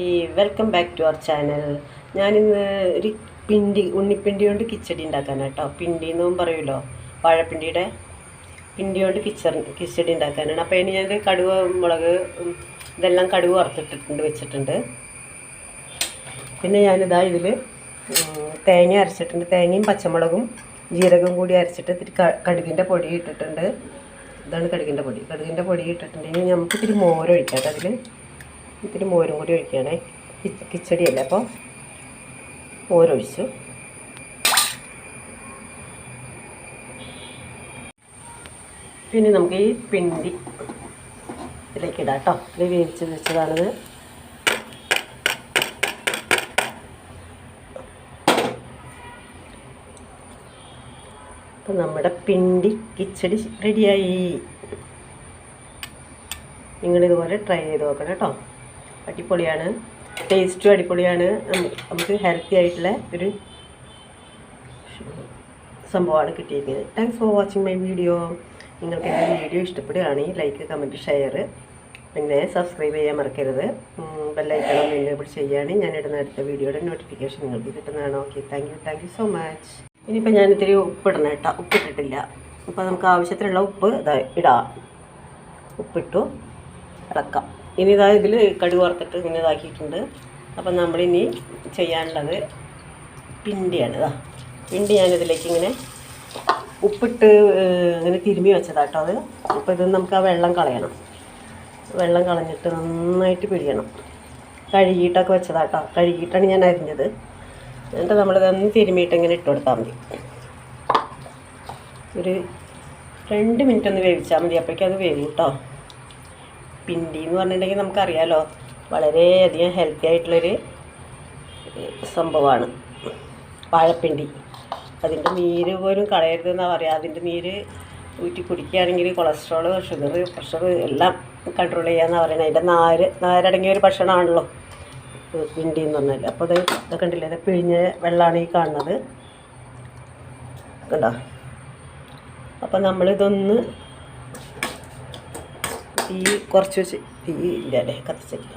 ഈ welcome back to our channel ഞാനിന്ന് ഒരു പിണ്ടി ഉണ്ണിപ്പിണ്ടി കൊണ്ട് കിച്ചടി ഉണ്ടാക്കാനാട്ടോ പിണ്ടി എന്നും പറയുമല്ലോ വാഴപ്പിണ്ടിയുടെ പിണ്ടി കൊണ്ട് കിച്ചർ കിച്ചടി ഉണ്ടാക്കാനാണ്. അപ്പോൾ അതിന് ഞാൻ കടുവ മുളക് ഇതെല്ലാം കടുവ വറുത്തിട്ടിട്ടുണ്ട് വെച്ചിട്ടുണ്ട്. പിന്നെ ഞാനിതാ ഇതിൽ തേങ്ങ അരച്ചിട്ടുണ്ട്. തേങ്ങയും പച്ചമുളകും ജീരകവും കൂടി അരച്ചിട്ട് ഇത്തിരി കടുകിന്റെ പൊടി ഇട്ടിട്ടുണ്ട്. ഇതാണ് കടുകിന്റെ പൊടി. കടുകിന്റെ പൊടി ഇട്ടിട്ടുണ്ട് ഇനി നമുക്ക് ഇത്തിരി മോരൊഴിക്കാം അതിൽ ഇത്തിരി മോരും കൂടി ഒഴിക്കുകയാണേ. കിച്ചടിയല്ല അപ്പോൾ മോരൊഴിച്ചു. പിന്നെ നമുക്ക് ഈ പിണ്ടി ഇതിലേക്ക് ഇടാം കേട്ടോ. ഇത് വേവിച്ച് വെച്ചതാണിത്. അപ്പം നമ്മുടെ പിണ്ടി കിച്ചടി റെഡിയായി നിങ്ങളിതുപോലെ ട്രൈ ചെയ്ത് നോക്കണം കേട്ടോ. അടിപൊളിയാണ്. ടേസ്റ്റും അടിപൊളിയാണ്. നമുക്ക് ഹെൽത്തി ആയിട്ടുള്ള ഒരു സംഭവമാണ് കിട്ടിയിരിക്കുന്നത്. Thanks for watching my video നിങ്ങൾക്ക് എന്റെ വീഡിയോ ഇഷ്ടപ്പെടുകയാണെങ്കിൽ ലൈക്ക് കമന്റ് ഷെയർ പിന്നെ സബ്സ്ക്രൈബ് ചെയ്യാൻ മറക്കരുത്. ബെല്ലൈക്കണം എനേബിൾ ചെയ്യുകയാണെങ്കിൽ ഞാൻ ഇടുന്ന അടുത്ത വീഡിയോയുടെ നോട്ടിഫിക്കേഷൻ നിങ്ങൾക്ക് കിട്ടുന്നതാണ്. Okay thank you thank you so much ഇനിയിപ്പോൾ ഇത്തിരി ഉപ്പിടണം കേട്ടോ. ഉപ്പിട്ടിട്ടില്ല അപ്പോൾ നമുക്ക് ആവശ്യത്തിനുള്ള ഉപ്പ് ഇടാം. ഉപ്പിട്ടു ഇറക്കാം ഇനി ഇതാ ഇതിൽ കടുക് വറുത്തിട്ട് ഇങ്ങനെ ഇതാക്കിയിട്ടുണ്ട്. അപ്പം നമ്മളിനി ചെയ്യാനുള്ളത് പിണ്ടിയാണ് ഇതാ. പിണ്ടി ഞാനിതിലേക്ക് ഇങ്ങനെ ഉപ്പിട്ട് ഇങ്ങനെ തിരുമ്മി വെച്ചതാട്ടോ അത്. അപ്പോൾ ഇത് നമുക്ക് ആ വെള്ളം കളയണം. വെള്ളം കളഞ്ഞിട്ട് നന്നായിട്ട് പിഴിയണം കഴുകിയിട്ടൊക്കെ വെച്ചതാട്ടോ. കഴുകിയിട്ടാണ് ഞാൻ അരിഞ്ഞത്. എന്നിട്ട് നമ്മളിതൊന്ന് തിരുമ്മിയിട്ട് ഇങ്ങനെ ഇട്ട് കൊടുത്താൽ മതി. ഒരു രണ്ട് മിനിറ്റ് ഒന്ന് വേവിച്ചാൽ മതി. അപ്പോഴേക്കും അത് വേവും കേട്ടോ പിണ്ടി എന്ന് പറഞ്ഞിട്ടുണ്ടെങ്കിൽ നമുക്കറിയാലോ വളരെയധികം ഹെൽത്തി ആയിട്ടുള്ളൊരു സംഭവമാണ് വാഴപ്പിണ്ടി. അതിന്റെ നീര് പോലും കളയരുതെന്നാണ് പറയുക അതിന്റെ നീര് ഊറ്റി കുടിക്കുകയാണെങ്കിൽ കൊളസ്ട്രോൾ ഷുഗർ പ്രഷർ എല്ലാം കൺട്രോൾ ചെയ്യാമെന്നാണ് പറയുന്നത്. അതിന്റെ നാര് നാരടങ്ങിയ ഒരു ഭക്ഷണമാണല്ലോ പിണ്ടി എന്ന് പറഞ്ഞാൽ അപ്പോൾ ഇത് ഇതൊക്കെ കണ്ടില്ലേ ഇത് പിഴിഞ്ഞ വെള്ളമാണ് ഈ കാണുന്നത്. കണ്ടോ? അപ്പം നമ്മളിതൊന്ന് തീ കുറച്ച് വെച്ച് തീ ഇല്ല അല്ലേ? കത്തിച്ചിട്ടില്ല.